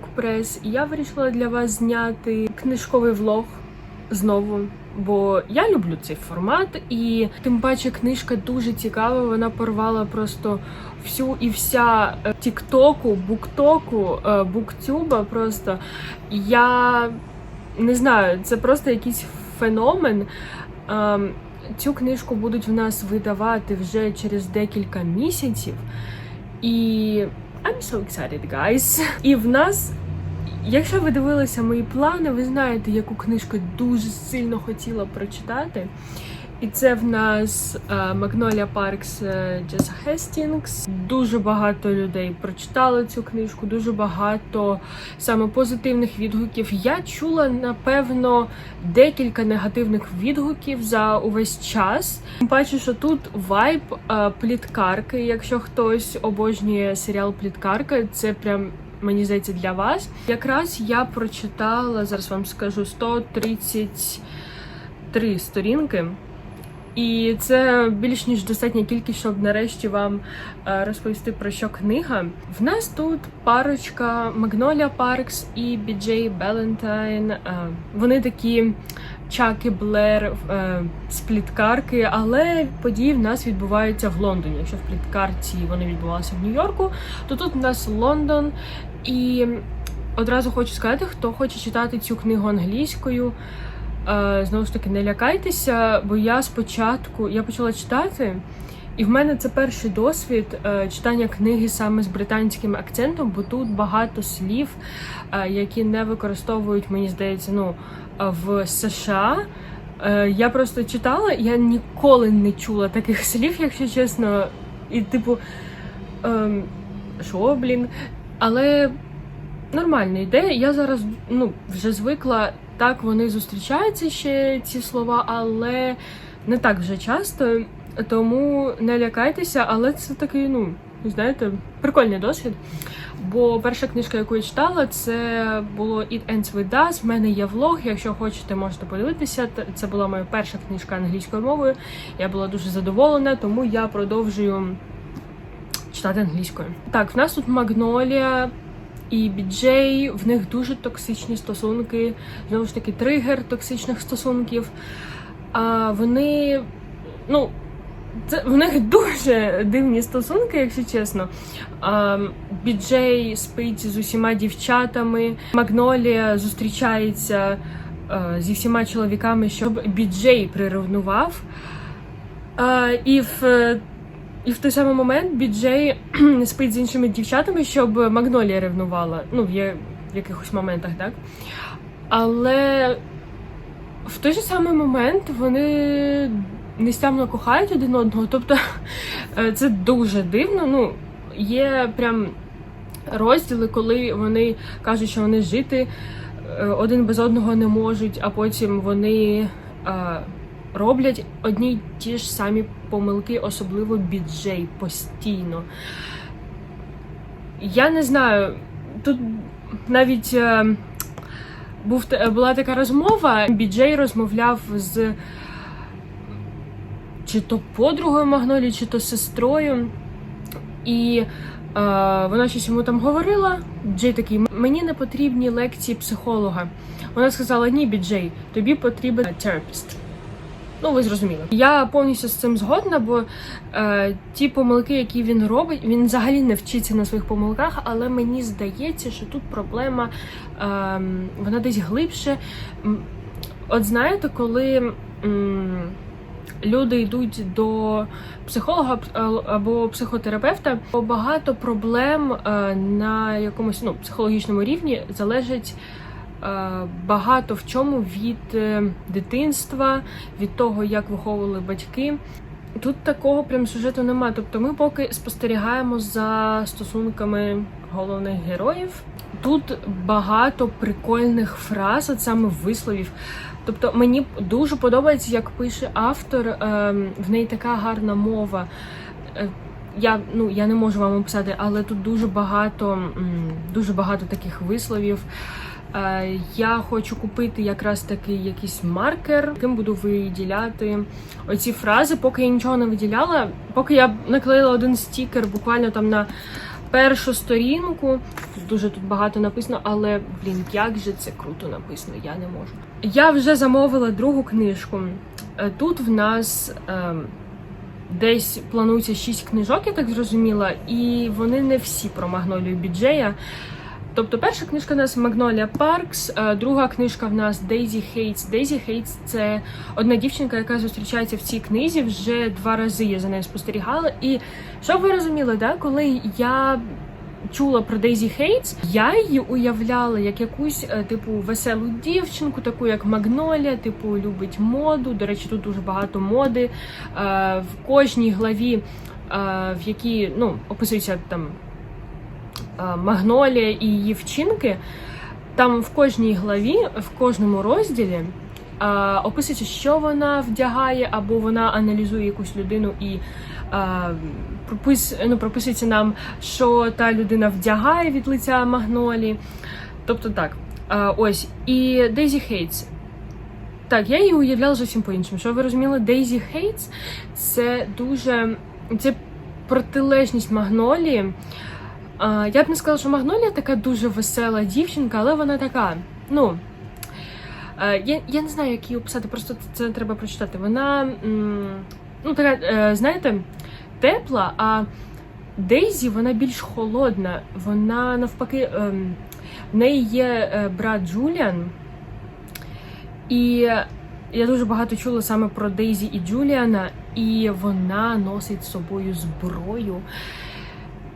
BookPress. І Я вирішила для вас зняти книжковий влог знову. Бо я люблю цей формат, і тим паче книжка дуже цікава. Вона порвала просто всю і вся е, тіктоку, буктоку, е, буктюба. Просто я не знаю, це просто якийсь феномен. Ем, Цю книжку будуть в нас видавати вже через декілька місяців. І I'm so excited, guys. І в нас, якщо ви дивилися мої плани, ви знаєте, яку книжку дуже сильно хотіла прочитати. І це в нас Магнолія Паркс Джеса Хестінгс. Дуже багато людей прочитали цю книжку, дуже багато саме позитивних відгуків. Я чула напевно декілька негативних відгуків за увесь час. Паче, що тут вайб е, пліткарки. Якщо хтось обожнює серіал Пліткарка, це прям. Мені здається, для вас. Якраз я прочитала, зараз вам скажу, 133 сторінки. І це більш ніж достатня кількість, щоб нарешті вам е, розповісти про що книга. В нас тут парочка Магнолія Паркс і Біджей Белентайн. Вони такі Чаки Блер е, з пліткарки, але події в нас відбуваються в Лондоні. Якщо в пліткарці вони відбувалися в Нью-Йорку, то тут в нас Лондон. І одразу хочу сказати, хто хоче читати цю книгу англійською. Е, Знову ж таки, не лякайтеся, бо я спочатку я почала читати, і в мене це перший досвід е, читання книги саме з британським акцентом, бо тут багато слів, е, які не використовують, мені здається, ну в США. Я просто читала, я ніколи не чула таких слів, якщо чесно. І, типу, ем, що, блін? Але нормально йде. Я зараз ну, вже звикла. Так, вони зустрічаються ще ці слова, але не так вже часто. Тому не лякайтеся, але це такий, ну, знаєте, прикольний досвід. Бо перша книжка, яку я читала, це було It Ends With Us. В мене є влог. Якщо хочете, можете подивитися. Це була моя перша книжка англійською мовою. Я була дуже задоволена, тому я продовжую читати англійською. Так, в нас тут Магнолія і Біджей, в них дуже токсичні стосунки, знову ж таки, тригер токсичних стосунків. А вони, ну, це в них дуже дивні стосунки, якщо чесно. Біджей спить з усіма дівчатами, Магнолія зустрічається а, зі всіма чоловіками, щоб Біджей приревнував. І в і в той самий момент Біджей спить з іншими дівчатами, щоб Магнолія ревнувала. Ну, в, є, в якихось моментах, так? Але в той же самий момент вони нестямно кохають один одного. Тобто е, це дуже дивно. Ну, є прям розділи, коли вони кажуть, що вони жити е, один без одного не можуть, а потім вони. Роблять одні й ті ж самі помилки, особливо біджей постійно. Я не знаю, тут навіть е, був, була така розмова, біджей розмовляв з чи то подругою Магнолі, чи то сестрою. І е, вона щось йому там говорила. Джей такий, мені не потрібні лекції психолога. Вона сказала: Ні, біджей, тобі потрібен терапіст. Ну, ви зрозуміли. Я повністю з цим згодна, бо е, ті помилки, які він робить, він взагалі не вчиться на своїх помилках, але мені здається, що тут проблема е, вона десь глибше. От знаєте, коли. М Люди йдуть до психолога або психотерапевта, бо багато проблем е, на якомусь ну психологічному рівні залежить Е, багато в чому від е, дитинства, від того, як виховували батьки. Тут такого прям сюжету немає. Тобто ми поки спостерігаємо за стосунками головних героїв. Тут багато прикольних фраз, от саме висловів. Тобто мені дуже подобається, як пише автор, ем, в неї така гарна мова. Е, я ну я не можу вам описати, але тут дуже багато, дуже багато таких висловів. Е, я хочу купити якраз такий якийсь маркер, яким буду виділяти оці фрази. Поки я нічого не виділяла, поки я наклеїла один стікер буквально там на першу сторінку. Дуже тут багато написано, але блін, як же це круто написано, я не можу. Я вже замовила другу книжку. Е, Тут в нас ем, десь планується шість книжок, я так зрозуміла, і вони не всі про Магнолію Біджея. Тобто перша книжка в нас Magnolia Parks, е, друга книжка в нас Daisy Hates. Daisy Hates – це одна дівчинка, яка зустрічається в цій книзі. Вже два рази я за нею спостерігала. І щоб ви розуміли, да, коли я чула про Daisy Hates, я її уявляла як якусь е, типу веселу дівчинку, таку як Магнолія, типу любить моду. До речі, тут дуже багато моди. Е, В кожній главі, в якій ну, описується там Магнолія і її вчинки. Там в кожній главі, в кожному розділі е, описується, що вона вдягає, або вона аналізує якусь людину і е, пропис, ну, прописується нам, що та людина вдягає від лиця Магнолії. Тобто так. Е, ось. І Daisy Hates. Так, я її уявляла зовсім по-іншому. Що ви розуміли, Daisy Hates це дуже. Це протилежність Магнолії. Я б не сказала, що Магнолія така дуже весела дівчинка, але вона така. Ну е, я, я не знаю, як її описати, просто це треба прочитати. Вона ну така, е, знаєте, тепла, а Дейзі вона більш холодна. Вона навпаки, ем, в неї є е, брат Джуліан, і я дуже багато чула саме про Дейзі і Джуліана, і вона носить з собою зброю.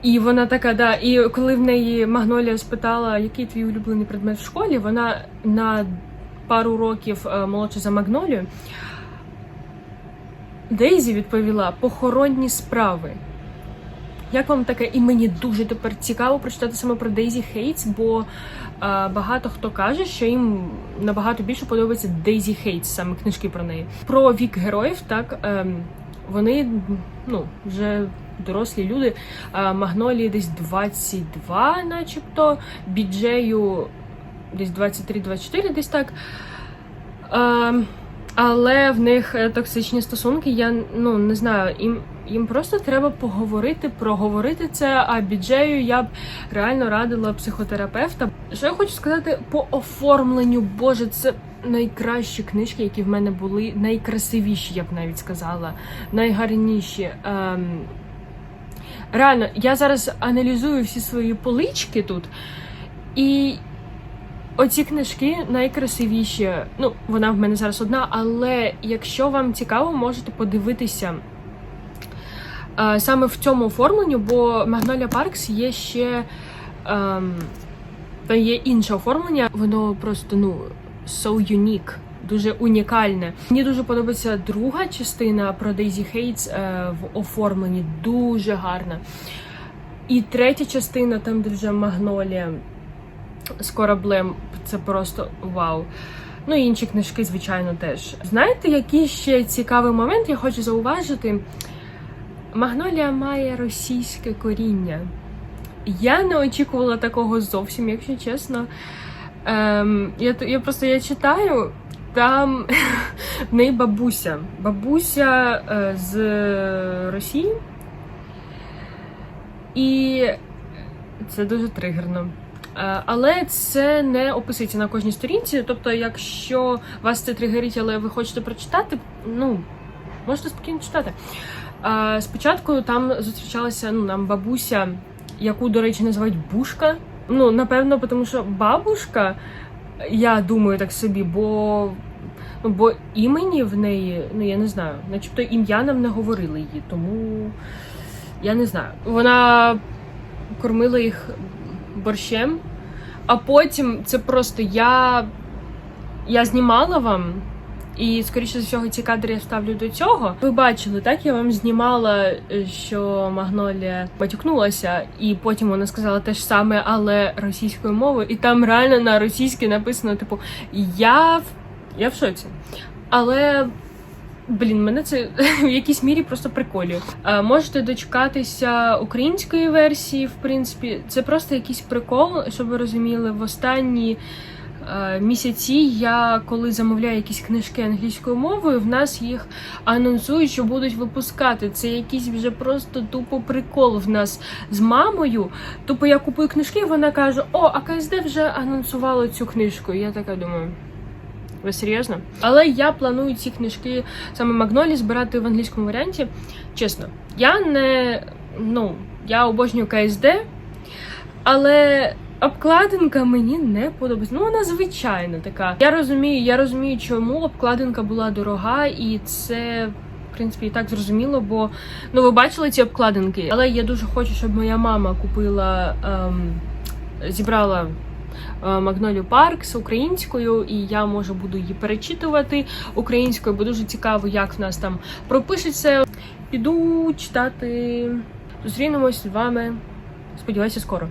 І вона така, да. І коли в неї Магнолія спитала, який твій улюблений предмет в школі, вона на пару років е, молодша за Магнолію. Дейзі відповіла похоронні справи. Як вам таке? І мені дуже тепер цікаво прочитати саме про Дейзі Хейтс, бо е, багато хто каже, що їм набагато більше подобається Дейзі Хейтс, саме книжки про неї. Про вік героїв, так ем, вони ну, вже дорослі люди. Магнолії десь 22, начебто, біджею десь 23-24, десь так. Але в них е, токсичні стосунки, я ну не знаю, їм, їм просто треба поговорити, проговорити це. А біджею я б реально радила психотерапевта. Що я хочу сказати по оформленню, боже, це найкращі книжки, які в мене були, найкрасивіші, я б навіть сказала, найгарніші. Ем, реально, я зараз аналізую всі свої полички тут, і оці книжки найкрасивіші. Ну, вона в мене зараз одна, але якщо вам цікаво, можете подивитися. е, Саме в цьому оформленню, бо Magnolia Parks є ще ем, є інше оформлення, воно просто ну so unique, дуже унікальне. Мені дуже подобається друга частина про Daisy е, в оформленні, дуже гарна. І третя частина, там, де вже Магнолія з кораблем, це просто вау. Ну і інші книжки, звичайно, теж. Знаєте, який ще цікавий момент я хочу зауважити? Магнолія має російське коріння. Я не очікувала такого зовсім, якщо чесно. Ем, я, я просто я читаю, там в неї бабуся. Бабуся е, з Росії. І це дуже тригерно. Е, Але це не описується на кожній сторінці. Тобто, якщо вас це тригерить, але ви хочете прочитати, ну можете спокійно читати. Е, Спочатку там зустрічалася ну, нам бабуся, яку, до речі, називають Бушка. Ну, напевно, тому що бабушка, я думаю так собі, бо. Ну, бо імені в неї, ну я не знаю, начебто ім'я нам не говорили її, тому я не знаю. Вона кормила їх борщем, а потім це просто я, я знімала вам, і скоріше за всього ці кадри я вставлю до цього. Ви бачили, так? Я вам знімала, е, що Магнолія матюкнулася, і потім вона сказала те ж саме, але російською мовою, і там реально на російській написано, типу, я в, я в шоці. Але. Блін, мене це в якійсь мірі просто приколює. А, можете дочекатися української версії, в принципі, це просто якийсь прикол, щоб ви розуміли, в останні е, місяці я коли замовляю якісь книжки англійською мовою, в нас їх анонсують, що будуть випускати. Це якийсь вже просто тупо прикол в нас з мамою. Тупо я купую книжки, вона каже: О, а КСД вже анонсувало цю книжку. Я така думаю. Ви серйозно? Але я планую ці книжки саме Магнолі збирати в англійському варіанті. Чесно, я не ну, я обожнюю КСД, але обкладинка мені не подобається. Ну, вона звичайна така. Я розумію, я розумію, чому обкладинка була дорога, і це. В принципі, і так зрозуміло, бо ну ви бачили ці обкладинки, але я дуже хочу, щоб моя мама купила, ем, зібрала Магнолію Паркс українською, і я може буду її перечитувати українською, бо дуже цікаво, як в нас там пропишеться. Піду читати. Зустрінемось з вами. Сподіваюся, скоро.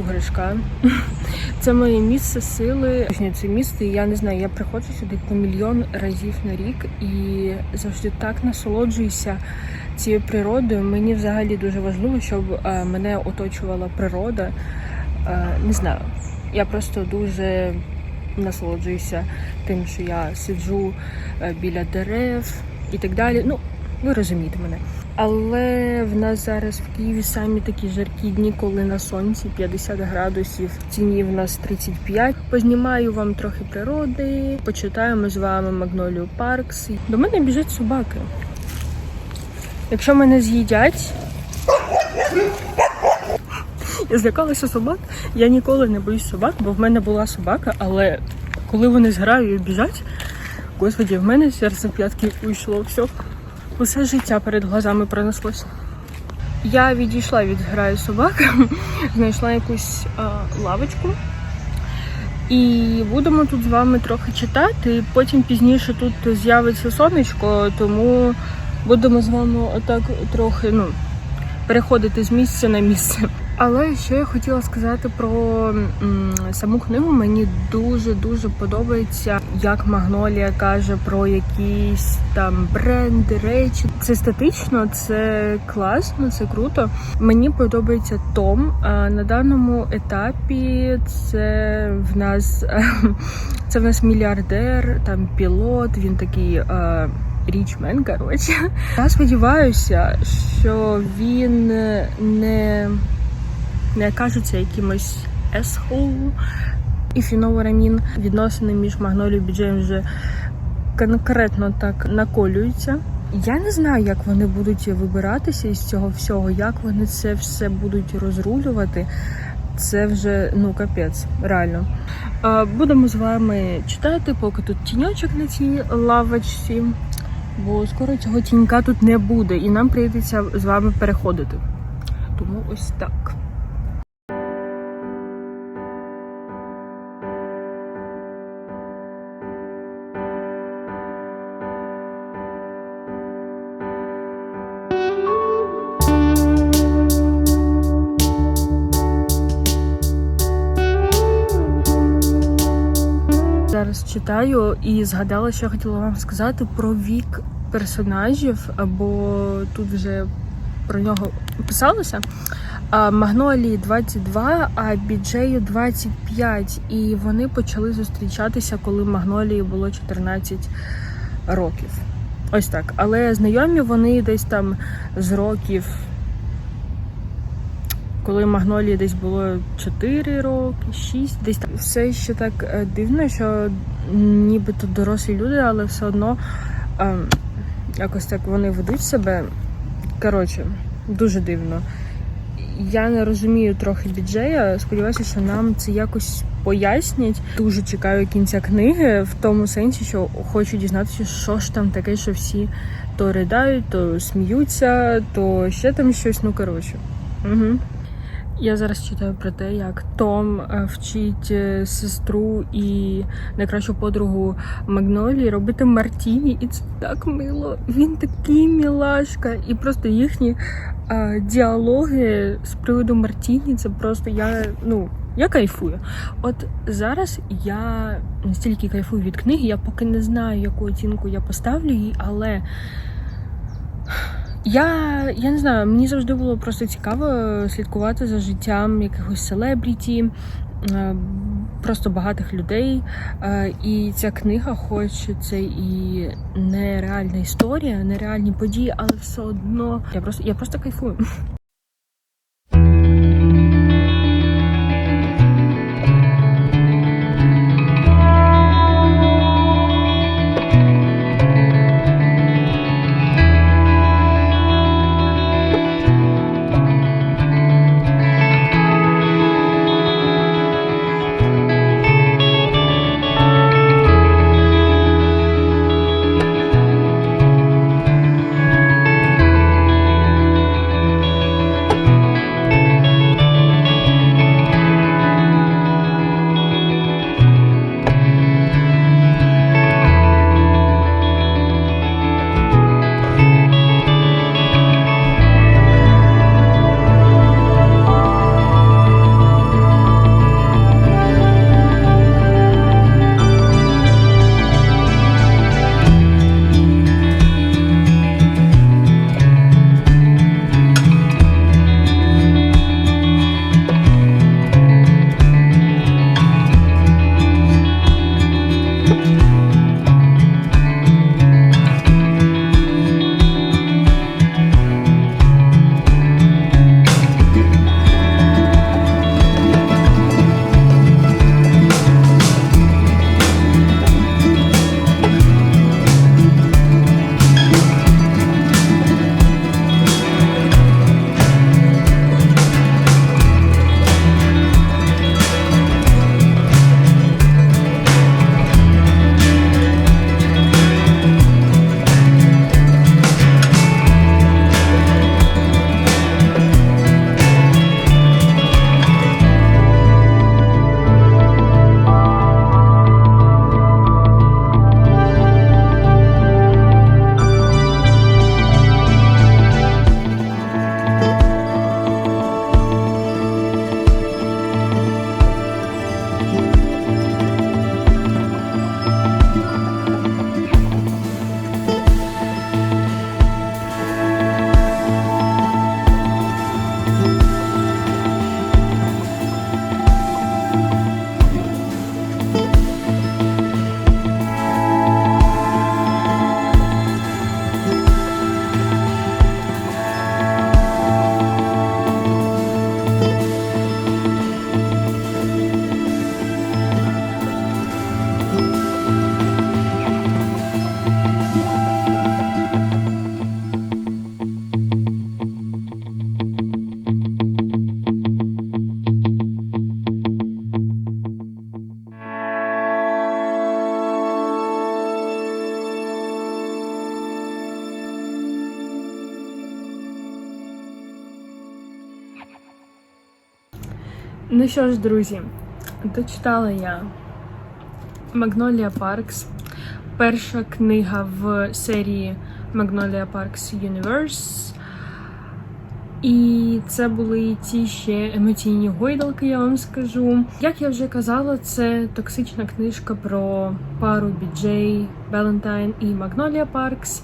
В Гришка. Це моє місце сили. Це місце, я не знаю, я приходжу сюди по мільйон разів на рік і завжди так насолоджуюся цією природою. Мені взагалі дуже важливо, щоб е, мене оточувала природа. Е, Не знаю, я просто дуже насолоджуюся тим, що я сиджу е, біля дерев і так далі. Ну, ви розумієте мене. Але в нас зараз в Києві самі такі жаркі дні, коли на сонці 50 градусів, в ціні в нас 35. Познімаю вам трохи природи, почитаємо з вами Магнолію Паркс. До мене біжать собаки. Якщо мене з'їдять, я злякалася собак. Я ніколи не боюсь собак, бо в мене була собака, але коли вони зграю і біжать, господі, в мене серце п'ятки уйшло. Все. Усе життя перед глазами пронеслося. Я відійшла від граю собак, знайшла якусь а, лавочку. І будемо тут з вами трохи читати. Потім пізніше тут з'явиться сонечко, тому будемо з вами отак трохи ну, переходити з місця на місце. Але що я хотіла сказати про саму книгу, мені дуже дуже подобається, як Магнолія каже про якісь там бренди, речі. Це статично, це класно, це круто. Мені подобається Том. На даному етапі це в нас це в нас мільярдер, там пілот. Він такий. Річмен, коротше. Я сподіваюся, що він не не кажуться якимось asshole, if you know what I mean. Відносини між Магнолією і Біджеєм вже конкретно так наколюються. Я не знаю, як вони будуть вибиратися із цього всього, як вони це все будуть розрулювати. Це вже ну капець, реально. Будемо з вами читати, поки тут тіньочок на цій лавочці, бо скоро цього тінька тут не буде, і нам прийдеться з вами переходити. Тому ось так. Читаю і згадала, що я хотіла вам сказати про вік персонажів, бо тут вже про нього писалося. Магнолії 22, а Біджею 25. І вони почали зустрічатися, коли Магнолії було 14 років. Ось так. Але знайомі вони десь там з років. Коли Магнолії десь було 4 роки, 6, десь так. Все ще так е, дивно, що нібито дорослі люди, але все одно ем, якось так вони ведуть себе. Коротше, дуже дивно. Я не розумію трохи біджея. Сподіваюся, що нам це якось пояснять. Дуже чекаю кінця книги в тому сенсі, що хочу дізнатися, що ж там таке, що всі то riдають, то сміються, то ще там щось. Ну коротше. Угу. Я зараз читаю про те, як Том е, вчить е, сестру і найкращу подругу Магнолії робити Мартіні, і це так мило. Він такий мілашка, і просто їхні е, діалоги з приводу Мартіні. Це просто я ну. Я кайфую. От зараз я настільки кайфую від книги, я поки не знаю, яку оцінку я поставлю їй, але я, я не знаю, мені завжди було просто цікаво слідкувати за життям якихось селебріті, е, просто багатих людей. Е, І ця книга, хоч це і нереальна історія, нереальні події, але все одно я просто, я просто кайфую. Ну що ж, друзі, дочитала я Magnolia Parks. Перша книга в серії Magnolia Parks Universe. І це були ті ще емоційні гойдалки, я вам скажу. Як я вже казала, це токсична книжка про пару Біджей, Valentine і Magnolia Parks,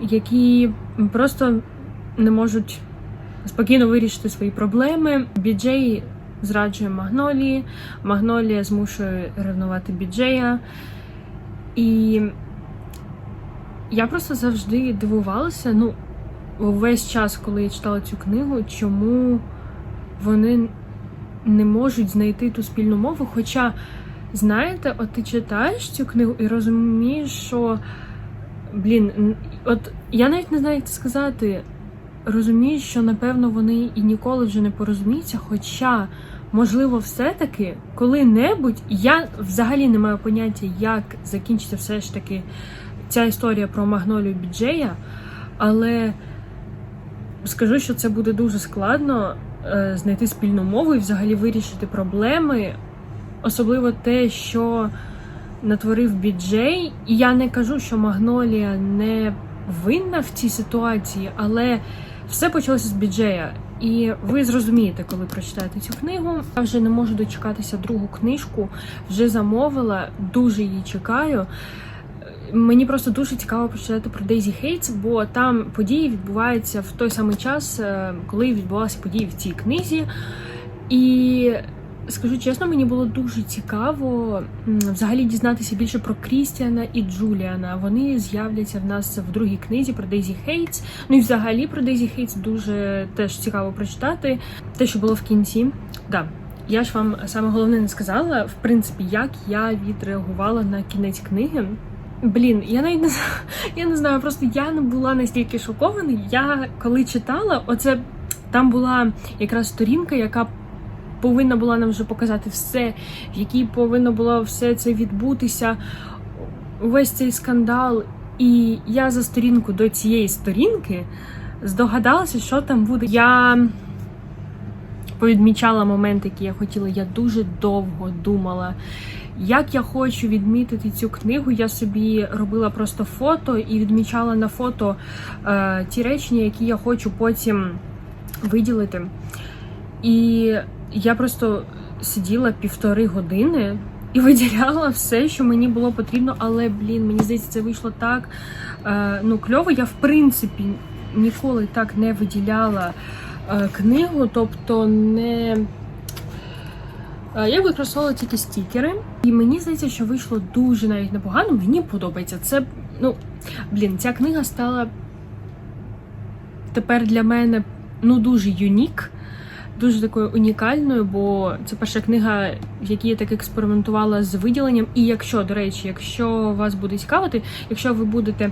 які просто не можуть спокійно вирішити свої проблеми. Біджей зраджує Магнолії, Магнолія змушує ревнувати Біджея. І я просто завжди дивувалася, ну, весь час, коли я читала цю книгу, чому вони не можуть знайти ту спільну мову. Хоча, знаєте, от ти читаєш цю книгу і розумієш, що, блін, от я навіть не знаю, як це сказати. Розумієш, що напевно вони і ніколи вже не порозуміються. Хоча, можливо, все-таки коли-небудь я взагалі не маю поняття, як закінчиться все ж таки ця історія про Магнолію Біджея, але скажу, що це буде дуже складно е, знайти спільну мову і взагалі вирішити проблеми, особливо те, що натворив Біджей. І я не кажу, що Магнолія не винна в цій ситуації, але все почалося з Біджея. І ви зрозумієте, коли прочитаєте цю книгу. Я вже не можу дочекатися другу книжку, вже замовила, дуже її чекаю. Мені просто дуже цікаво прочитати про Дейзі Хейтс, бо там події відбуваються в той самий час, е, коли відбувалися події в цій книзі. І скажу чесно, мені було дуже цікаво взагалі дізнатися більше про Крістіана і Джуліана. Вони з'являться в нас в другій книзі про Дейзі Хейтс. Ну і взагалі про Дейзі Хейтс дуже теж цікаво прочитати. Те, що було в кінці. Да. Я ж вам саме головне не сказала, в принципі, як я відреагувала на кінець книги. Блін, я навіть не я не знаю, просто я не була настільки шокована. Я коли читала, оце там була якраз сторінка, яка повинна була нам вже показати все, в якій повинно було все це відбутися, увесь цей скандал. І я за сторінку до цієї сторінки здогадалася, що там буде. Я повідмічала моменти, які я хотіла. Я дуже довго думала. Як я хочу відмітити цю книгу, я собі робила просто фото і відмічала на фото е, ті речення, які я хочу потім виділити. І я просто сиділа півтори години і виділяла все, що мені було потрібно, але, блін, мені здається, це вийшло так е, ну, кльово. Я, в принципі, ніколи так не виділяла е, книгу, тобто не. Е, Я використовувала тільки стікери, і мені здається, що вийшло дуже навіть непогано. Мені подобається. Це ну блін, ця книга стала тепер для мене ну дуже юнік, дуже такою унікальною, бо це перша книга, в якій я так експериментувала з виділенням. І якщо, до речі, якщо вас буде цікавити, якщо ви будете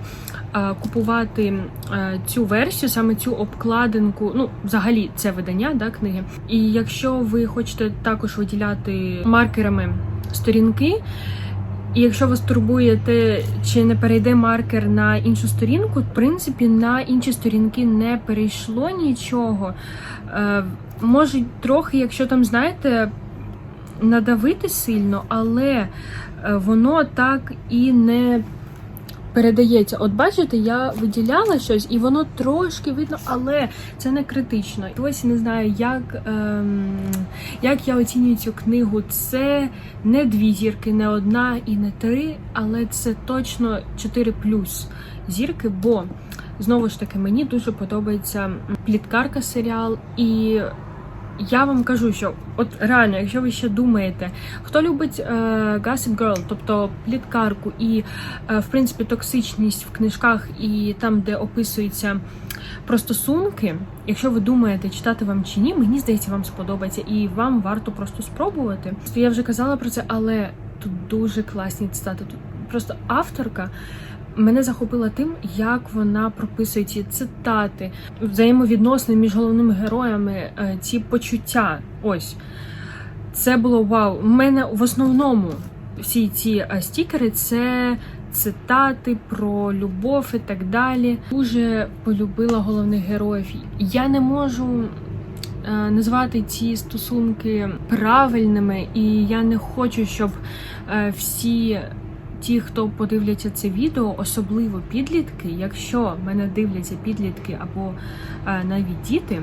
е, купувати е, цю версію, саме цю обкладинку, ну взагалі це видання да, книги. І якщо ви хочете також виділяти маркерами сторінки. І якщо вас турбує те, чи не перейде маркер на іншу сторінку, в принципі, на інші сторінки не перейшло нічого. Може, трохи, якщо там, знаєте, надавити сильно, але е, воно так і не передається. От бачите, я виділяла щось, і воно трошки видно, але це не критично. І ось не знаю, як, ем, як я оцінюю цю книгу. Це не дві зірки, не одна і не три, але це точно 4 плюс зірки, бо знову ж таки мені дуже подобається пліткарка серіал і. Я вам кажу, що от реально, якщо ви ще думаєте, хто любить е, Gossip Girl, тобто пліткарку і е, в принципі токсичність в книжках і там, де описуються про стосунки, якщо ви думаєте, читати вам чи ні, мені здається, вам сподобається, і вам варто просто спробувати. Я вже казала про це, але тут дуже класні цитати. Тут просто авторка. Мене захопила тим, як вона прописує ці цитати, взаємовідносини між головними героями, е, ці почуття. Ось це було вау. У мене в основному всі ці е, стікери це цитати про любов і так далі. Дуже полюбила головних героїв. Я не можу. е, Назвати ці стосунки правильними, і я не хочу, щоб всі ті, хто подивляться це відео, особливо підлітки, якщо мене дивляться підлітки або е, навіть діти,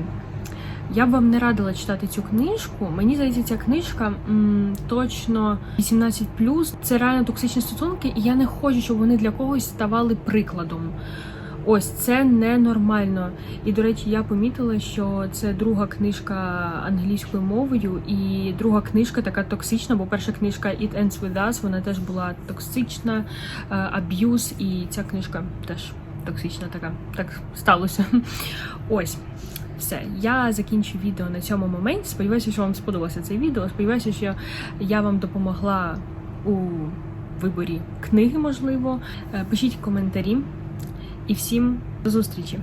я б вам не радила читати цю книжку. Мені здається, ця книжка м, точно 18+. Це реально токсичні стосунки, і я не хочу, щоб вони для когось ставали прикладом. Ось це ненормально. І до речі, я помітила, що це друга книжка англійською мовою, і друга книжка така токсична, бо перша книжка It Ends With Us, вона теж була токсична, е, аб'юз, і ця книжка теж токсична така. Так сталося. Ось. Все, я закінчу відео на цьому моменті. Сподіваюся, що вам сподобалося це відео. Сподіваюся, що я вам допомогла у виборі книги, можливо. Е, Пишіть коментарі. І всім до зустрічі!